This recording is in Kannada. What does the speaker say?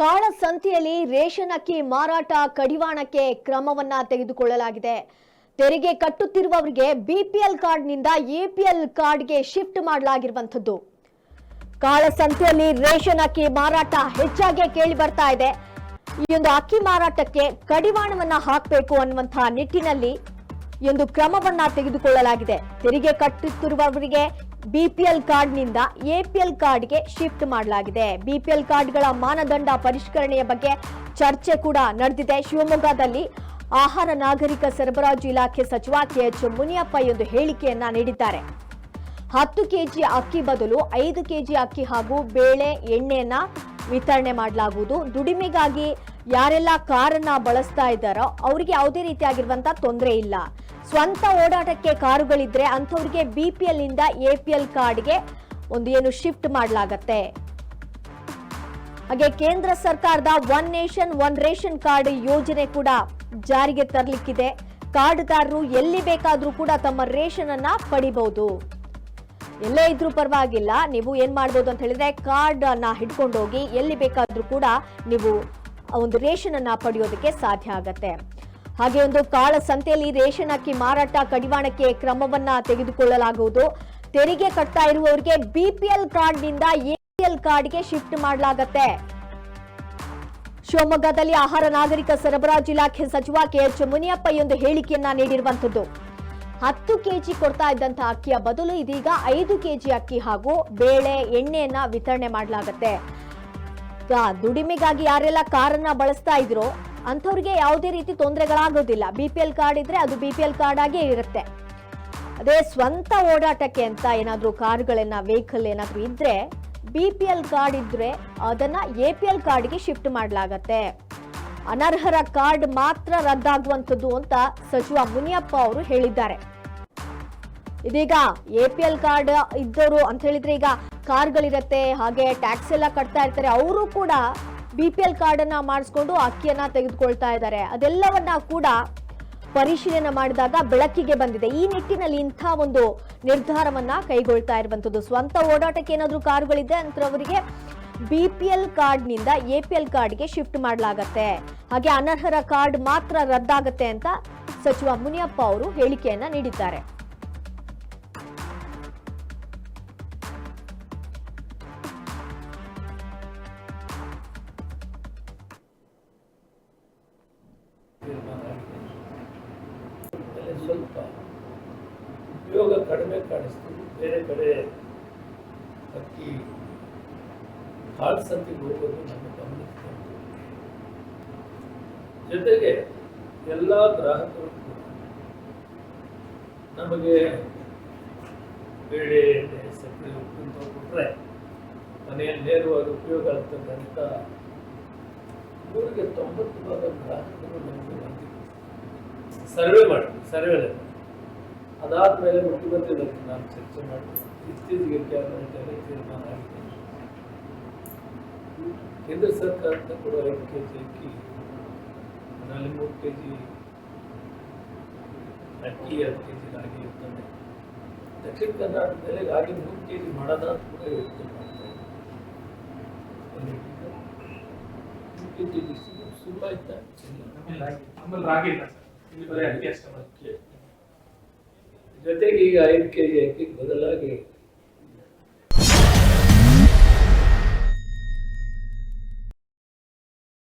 ಕಾಳಸಂತೆಯಲ್ಲಿ ರೇಷನ್ ಅಕ್ಕಿ ಮಾರಾಟ ಕಡಿವಾಣಕ್ಕೆ ಕ್ರಮವನ್ನ ತೆಗೆದುಕೊಳ್ಳಲಾಗಿದೆ. ತೆರಿಗೆ ಕಟ್ಟುತ್ತಿರುವವರಿಗೆ ಬಿಪಿಎಲ್ ಕಾರ್ಡ್ನಿಂದ ಎಪಿಎಲ್ ಕಾರ್ಡ್ಗೆ ಶಿಫ್ಟ್ ಮಾಡಲಾಗಿರುವಂಥದ್ದು. ಕಾಳಸಂತೆಯಲ್ಲಿ ರೇಷನ್ ಅಕ್ಕಿ ಮಾರಾಟ ಹೆಚ್ಚಾಗಿ ಕೇಳಿ ಬರ್ತಾ ಇದೆ. ಈ ಒಂದು ಅಕ್ಕಿ ಮಾರಾಟಕ್ಕೆ ಕಡಿವಾಣವನ್ನ ಹಾಕಬೇಕು ಅನ್ನುವಂತಹ ನಿಟ್ಟಿನಲ್ಲಿ ಒಂದು ಕ್ರಮವನ್ನ ತೆಗೆದುಕೊಳ್ಳಲಾಗಿದೆ. ತೆರಿಗೆ ಕಟ್ಟುತ್ತಿರುವವರಿಗೆ ಬಿಪಿಎಲ್ ಕಾರ್ಡ್ನಿಂದ ಎಪಿಎಲ್ ಕಾರ್ಡ್ಗೆ ಶಿಫ್ಟ್ ಮಾಡಲಾಗಿದೆ. ಬಿಪಿಎಲ್ ಕಾರ್ಡ್ಗಳ ಮಾನದಂಡ ಪರಿಷ್ಕರಣೆಯ ಬಗ್ಗೆ ಚರ್ಚೆ ಕೂಡ ನಡೆದಿದೆ. ಶಿವಮೊಗ್ಗದಲ್ಲಿ ಆಹಾರ ನಾಗರಿಕ ಸರಬರಾಜು ಇಲಾಖೆ ಸಚಿವ ಕೆಎಚ್ ಮುನಿಯಪ್ಪ ಒಂದು ಹೇಳಿಕೆಯನ್ನ ನೀಡಿದ್ದಾರೆ. ಹತ್ತು ಕೆಜಿ ಅಕ್ಕಿ ಬದಲು ಐದು ಕೆಜಿ ಅಕ್ಕಿ ಹಾಗೂ ಬೇಳೆ ಎಣ್ಣೆಯನ್ನ ವಿತರಣೆ ಮಾಡಲಾಗುವುದು. ದುಡಿಮೆಗಾಗಿ ಯಾರೆಲ್ಲ ಕಾರನ್ನ ಬಳಸ್ತಾ ಇದ್ದಾರೋ ಅವರಿಗೆ ಯಾವುದೇ ರೀತಿಯಾಗಿರುವಂತಹ ತೊಂದರೆ ಇಲ್ಲ. ಸ್ವಂತ ಓಡಾಟಕ್ಕೆ ಕಾರುಗಳಿದ್ರೆ ಅಂಥವ್ರಿಗೆ ಬಿ ಪಿ ಎಲ್ ಇಂದ ಎ ಪಿ ಎಲ್ ಕಾರ್ಡ್ಗೆ ಒಂದು ಏನು ಶಿಫ್ಟ್ ಮಾಡಲಾಗತ್ತೆ. ಹಾಗೆ ಕೇಂದ್ರ ಸರ್ಕಾರದ one nation, one ration card ಯೋಜನೆ ಕೂಡ ಜಾರಿಗೆ ತರಲಿಕ್ಕಿದೆ. ಕಾರ್ಡ್ದಾರರು ಎಲ್ಲಿ ಬೇಕಾದರೂ ಕೂಡ ತಮ್ಮ ರೇಷನ್ ಅನ್ನ ಪಡಿಬಹುದು. ಎಲ್ಲೇ ಇದ್ರೂ ಪರವಾಗಿಲ್ಲ, ನೀವು ಏನ್ ಮಾಡ್ಬೋದು ಅಂತ ಹೇಳಿದ್ರೆ ಕಾರ್ಡ್ ಅನ್ನ ಹಿಡ್ಕೊಂಡೋಗಿ ಎಲ್ಲಿ ಬೇಕಾದ್ರೂ ಕೂಡ ನೀವು ಒಂದು ರೇಷನ್ ಅನ್ನ ಪಡೆಯೋದಕ್ಕೆ ಸಾಧ್ಯ ಆಗತ್ತೆ. ಹಾಗೆ ಒಂದು ಕಾಳ ಸಂತೆಯಲ್ಲಿ ರೇಷನ್ ಅಕ್ಕಿ ಮಾರಾಟ ಕಡಿವಾಣಕ್ಕೆ ಕ್ರಮವನ್ನ ತೆಗೆದುಕೊಳ್ಳಲಾಗುವುದು. ತೆರಿಗೆ ಕಟ್ತಾ ಇರುವವರಿಗೆ ಬಿಪಿಎಲ್ ಕಾರ್ಡ್ನಿಂದ ಎಪಿಎಲ್ ಕಾರ್ಡ್ಗೆ ಶಿಫ್ಟ್ ಮಾಡಲಾಗತ್ತೆ. ಶಿವಮೊಗ್ಗದಲ್ಲಿ ಆಹಾರ ನಾಗರಿಕ ಸರಬರಾಜು ಇಲಾಖೆ ಸಚಿವ ಕೆಎಚ್ ಮುನಿಯಪ್ಪ ಒಂದು ಹೇಳಿಕೆಯನ್ನ ನೀಡಿರುವಂತದ್ದು ಹತ್ತು ಕೆಜಿ ಕೊಡ್ತಾ ಇದ್ದಂತಹ ಅಕ್ಕಿಯ ಬದಲು ಇದೀಗ ಐದು ಕೆಜಿ ಅಕ್ಕಿ ಹಾಗೂ ಬೇಳೆ, ಎಣ್ಣೆಯನ್ನ ವಿತರಣೆ ಮಾಡಲಾಗತ್ತೆ. ದುಡಿಮೆಗಾಗಿ ಯಾರೆಲ್ಲ ಕಾರನ್ನ ಬಳಸ್ತಾ ಇದ್ರು ಅಂಥವ್ರಿಗೆ ಯಾವುದೇ ರೀತಿ ತೊಂದರೆಗಳಾಗೋದಿಲ್ಲ. ಬಿ ಪಿ ಎಲ್ ಕಾರ್ಡ್ ಇದ್ರೆ ಅದು ಬಿ ಪಿ ಎಲ್ ಕಾರ್ಡ್ ಆಗೇ ಇರುತ್ತೆ. ಅದೇ ಸ್ವಂತ ಓಡಾಟಕ್ಕೆ ಅಂತ ಏನಾದ್ರೂ ಕಾರುಗಳನ್ನ ವೆಹಿಕಲ್ ಏನಾದ್ರು ಇದ್ರೆ ಬಿ ಪಿ ಎಲ್ ಕಾರ್ಡ್ ಇದ್ರೆ ಅದನ್ನ ಎ ಪಿ ಎಲ್ ಕಾರ್ಡ್ಗೆ ಶಿಫ್ಟ್ ಮಾಡಲಾಗತ್ತೆ. ಅನರ್ಹರ ಕಾರ್ಡ್ ಮಾತ್ರ ರದ್ದಾಗುವಂಥದ್ದು ಅಂತ ಸಚಿವ ಮುನಿಯಪ್ಪ ಅವರು ಹೇಳಿದ್ದಾರೆ. ಇದೀಗ ಎ ಪಿ ಎಲ್ ಕಾರ್ಡ್ ಇದ್ದವರು ಅಂತ ಹೇಳಿದ್ರೆ ಈಗ ಕಾರ್ಗಳಿರತ್ತೆ, ಹಾಗೆ ಟ್ಯಾಕ್ಸ್ ಎಲ್ಲ ಕಟ್ತಾ ಇರ್ತಾರೆ, ಅವರು ಕೂಡ ಬಿ ಪಿ ಎಲ್ ಕಾರ್ಡನ್ನು ಮಾಡಿಸ್ಕೊಂಡು ಅಕ್ಕಿಯನ್ನ ತೆಗೆದುಕೊಳ್ತಾ ಇದ್ದಾರೆ. ಅದೆಲ್ಲವನ್ನ ಕೂಡ ಪರಿಶೀಲನೆ ಮಾಡಿದಾಗ ಬೆಳಕಿಗೆ ಬಂದಿದೆ. ಈ ನಿಟ್ಟಿನಲ್ಲಿ ಇಂಥ ಒಂದು ನಿರ್ಧಾರವನ್ನ ಕೈಗೊಳ್ತಾ ಇರುವಂತದ್ದು ಸ್ವಂತ ಓಡಾಟಕ್ಕೆ ಏನಾದ್ರೂ ಕಾರುಗಳಿದೆ ಅಂತವರಿಗೆ ಬಿ ಪಿ ಎಲ್ ಕಾರ್ಡ್ನಿಂದ ಎ ಪಿ ಎಲ್ ಕಾರ್ಡ್ಗೆ ಶಿಫ್ಟ್ ಮಾಡಲಾಗತ್ತೆ. ಹಾಗೆ ಅನರ್ಹರ ಕಾರ್ಡ್ ಮಾತ್ರ ರದ್ದಾಗತ್ತೆ ಅಂತ ಸಚಿವ ಮುನಿಯಪ್ಪ ಅವರು ಹೇಳಿಕೆಯನ್ನ ನೀಡಿದ್ದಾರೆ. ಕಡಿಮೆ ಕಾಣಿಸ್ತೀವಿ. ಬೇರೆ ಕಡೆ ಅಕ್ಕಿ ಕಾಳು ಸಂತಿಗೆ ಹೋಗೋದು ನಮ್ಮ ಗಮನಕ್ಕೆ. ಜೊತೆಗೆ ಎಲ್ಲ ಗ್ರಾಹಕರು ನಮಗೆ ಬೇಳೆ, ಸಕ್ಕರೆ ಉಪ್ಪು ಇಂಥವು ಕೊಟ್ಟರೆ ಮನೆಯಲ್ಲಿ ನೇರವಾಗಿ ಉಪಯೋಗ ಆಗ್ತಕ್ಕಂಥ ನೂರಿಗೆ ತೊಂಬತ್ತು ಭಾಗ ಗ್ರಾಹಕರು ನಮಗೆ ಸರ್ವೆ ಮಾಡಿದ್ವಿ ಸರ್ವೆಲೆ ಅದಾದಮೇಲೆ ಮುಖ್ಯಮಂತ್ರಿಗಳಿಗೆ ನಾನು ಚರ್ಚೆ ಮಾಡಿ ಇತ್ತೀಚೆಗೆ ಕ್ಯಾಬಿನೆಟಲ್ಲಿ ತೀರ್ಮಾನ ಆಗಿದೆ. ಕೇಂದ್ರ ಸರ್ಕಾರದಿಂದ ಕೂಡ ಐದು ಕೆ ಜಿ ಅಕ್ಕಿ ಅದರಲ್ಲಿ ಮೂರು ಕೆ ಜಿ ಅಕ್ಕಿ ಎರಡು ಕೆ ಜಿ ರಾಗಿ ಇರ್ತದೆ. ದಕ್ಷಿಣ ಕರ್ನಾಟಕದಲ್ಲಿ ರಾಗಿ ಮೂರು ಕೆ ಜಿ ಅಂತ ಕೂಡ ಯೋಚನೆ ಮಾಡ್ತಾ ಇದ್ದೀವಿ ಸುಲಭ ಆಯ್ತಾ ಇಲ್ಲ ಆಮೇಲೆ ರಾಗಿ ಇಲ್ಲ. ಸರ್ ಇಲ್ಲಿ ಬರೀ ಅಕ್ಕಿ ಅಷ್ಟೇ. ಬರುತ್ತೆ. ಜೊತೆಗೆ ಈಗ ಐದು ಕೆ ಜಿ ಅಕ್ಕಿಗೆ ಬದಲಾಗಿ